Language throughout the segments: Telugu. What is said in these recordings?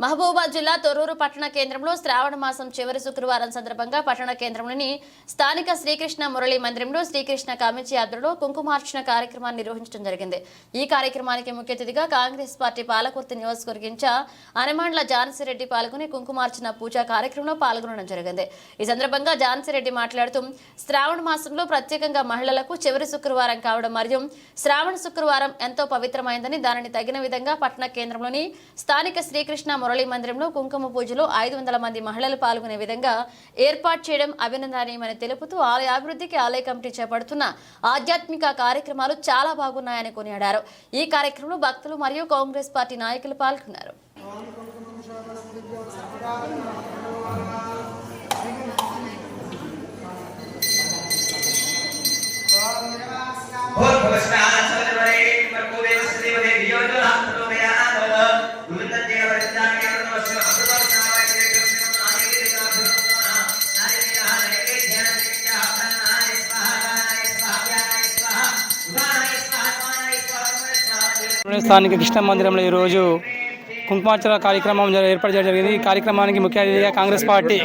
మహబూబాబాద్ జిల్లా తొర్రూరు పట్టణ కేంద్రంలో శ్రావణ మాసం చివరి శుక్రవారం సందర్భంగా పట్టణ కేంద్రంలోని స్థానిక శ్రీకృష్ణ మురళి మందిరంలో శ్రీకృష్ణ కామించి ఆధ్వర్యంలో కుంకుమార్చన కార్యక్రమాన్ని నిర్వహించడం జరిగింది. ఈ కార్యక్రమానికి ముఖ్య అతిథిగా కాంగ్రెస్ పార్టీ పాలకుర్తి నియోజకవర్గించ అనమాండ్ల జాన్సిరెడ్డి పాల్గొని కుంకుమార్చన పూజా కార్యక్రమంలో పాల్గొనడం జరిగింది. ఈ సందర్భంగా జాన్సిరెడ్డి మాట్లాడుతూ శ్రావణ మాసంలో ప్రత్యేకంగా మహిళలకు చివరి శుక్రవారం కావడం మరియు శ్రావణ శుక్రవారం ఎంతో పవిత్రమైందని దానిని తగిన విధంగా పట్టణ కేంద్రంలోని స్థానిక శ్రీకృష్ణ మురళి మందిరంలో కుంకుమ పూజలో ఐదు వందల మంది మహిళలు పాల్గొనే విధంగా ఏర్పాటు చేయడం అభినందనీయమని తెలుపుతూ ఆలయ అభివృద్ధికి ఆలయ కమిటీ చేపడుతున్న ఆధ్యాత్మిక కార్యక్రమాలు చాలా బాగున్నాయని కొనియాడారు. ఈ కార్యక్రమంలో భక్తులు మరియు కాంగ్రెస్ పార్టీ నాయకులు పాల్గొన్నారు. స్థానిక కృష్ణ మందిరంలో ఈరోజు కుంకుమార్చన కార్యక్రమం ఏర్పాటు చేయడం జరిగింది. ఈ కార్యక్రమానికి ముఖ్య అతిథిగా కాంగ్రెస్ పార్టీ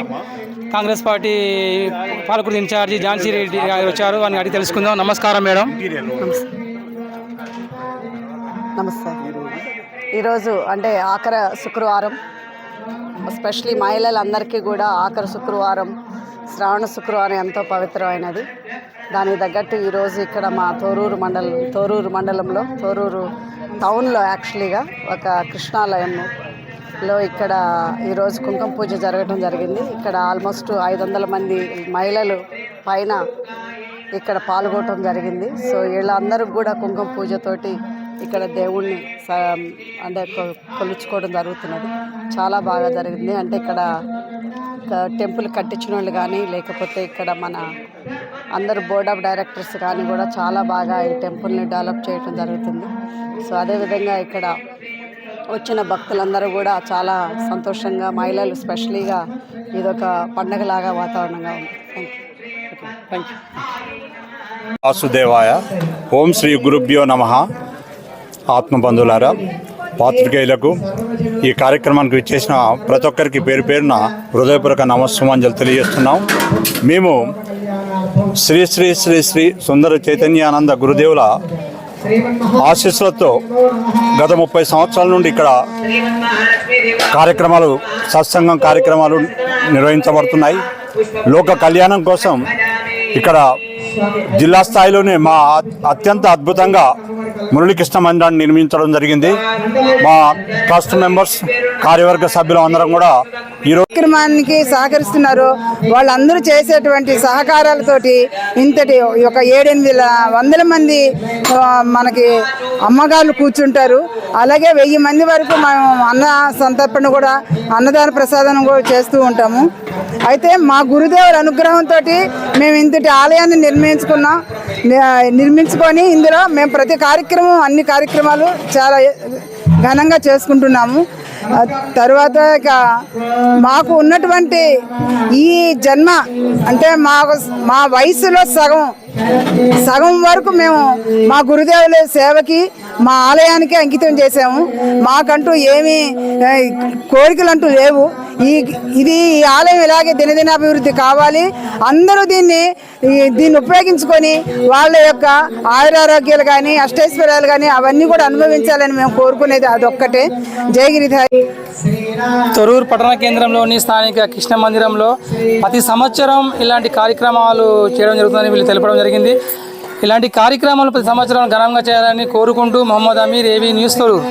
కాంగ్రెస్ పార్టీ పాలకుడు ఇన్ఛార్జి ఝాన్సీ రెడ్డి గారు వచ్చారు. అని అడిగి తెలుసుకుందాం. నమస్కారం మేడం. నమస్తే. ఈరోజు అంటే ఆఖర శుక్రవారం ఎస్పెషలీ మహిళలందరికీ కూడా ఆఖరి శుక్రవారం శ్రావణ శుక్రవారం ఎంతో పవిత్రమైనది. దానికి తగ్గట్టు ఈరోజు ఇక్కడ మా తోరూరు మండలం తోరూరు మండలంలో తోరూరు టౌన్లో యాక్చువల్లీగా ఒక కృష్ణాలయంలో ఇక్కడ ఈరోజు కుంకుమ పూజ జరగడం జరిగింది. ఇక్కడ ఆల్మోస్ట్ ఐదు వందల మంది మహిళలు పైన ఇక్కడ పాల్గొనడం జరిగింది. సో వీళ్ళందరూ కూడా కుంకుమ పూజతోటి ఇక్కడ దేవుణ్ణి స- అంటే కొ- కొలుచుకోవడం జరుగుతున్నది. చాలా బాగా జరిగింది. అంటే ఇక్కడ టెంపుల్ కట్టించిన వాళ్ళు కానీ లేకపోతే ఇక్కడ మన అందరు బోర్డ్ ఆఫ్ డైరెక్టర్స్ కానీ కూడా చాలా బాగా ఈ టెంపుల్ని డెవలప్ చేయడం జరుగుతుంది. సో అదేవిధంగా ఇక్కడ వచ్చిన భక్తులందరూ కూడా చాలా సంతోషంగా మహిళలు స్పెషలీగా ఇదొక పండగలాగా వాతావరణంగా ఉంది. థ్యాంక్ యూ థ్యాంక్ యూ వాసుదేవాయ. ఓం శ్రీ గురుభ్యో నమ. ఆత్మబంధువులారా పాత్రికేయులకు ఈ కార్యక్రమానికి ఇచ్చేసిన ప్రతి ఒక్కరికి పేరు పేరున హృదయపూర్వక నమస్సుమాంజలు తెలియజేస్తున్నాం. మేము శ్రీ శ్రీ శ్రీ శ్రీ సుందర చైతన్యానంద గురుదేవుల ఆశీస్సులతో గత ముప్పై సంవత్సరాల నుండి ఇక్కడ కార్యక్రమాలు సత్సంగం కార్యక్రమాలు నిర్వహించబడుతున్నాయి. లోక కళ్యాణం కోసం ఇక్కడ జిల్లా స్థాయిలోనే మా అత్యంత అద్భుతంగా మురళీకృష్ణ మందిరాన్ని నిర్మించడం జరిగింది. మా ట్రస్ట్ మెంబర్స్ కార్యవర్గ సభ్యులు అందరం కూడా ఈ కార్యక్రమానికి సహకరిస్తున్నారు. వాళ్ళందరూ చేసేటువంటి సహకారాలతోటి ఇంతటి ఒక ఏడెనిమిది వందల మంది మనకి అమ్మగారు కూర్చుంటారు. అలాగే వెయ్యి మంది వరకు మనం అన్న సంతర్పణ కూడా అన్నదాన ప్రసాదం కూడా చేస్తూ ఉంటాము. అయితే మా గురుదేవుల అనుగ్రహంతో మేము ఇంతటి ఆలయాన్ని నిర్మించుకున్నాం. నిర్మించుకొని ఇందులో మేము ప్రతి కార్యక్రమం అన్ని కార్యక్రమాలు చాలా ఘనంగా చేసుకుంటున్నాము. తర్వాత ఇక మాకు ఉన్నటువంటి ఈ జన్మ అంటే మా మా వయసులో సగం సగం వరకు మేము మా గురుదేవుల సేవకి మా ఆలయానికి అంకితం చేసాము మాకంటూ ఏమీ కోరికలు అంటూ లేవు. ఈ ఇది ఈ ఆలయం ఇలాగే దినదినాభివృద్ధి కావాలి. అందరూ దీన్ని దీన్ని ఉపయోగించుకొని వాళ్ళ యొక్క ఆయురారోగ్యాలు కానీ అష్టైశ్వర్యాలు కానీ అవన్నీ కూడా అనుభవించాలని మేము కోరుకునేది అదొక్కటే. జయగిరిధారి తొరూరు పట్టణ కేంద్రంలోని స్థానిక కృష్ణ మందిరంలో ప్రతి సంవత్సరం ఇలాంటి కార్యక్రమాలు చేయడం జరుగుతుందని వీళ్ళు తెలపడం జరిగింది. ఇలాంటి కార్యక్రమాలు ప్రతి సంవత్సరం ఘనంగా చేయాలని కోరుకుంటూ మొహమ్మద్ అమీర్ ఏవీ న్యూస్ తొరూరు.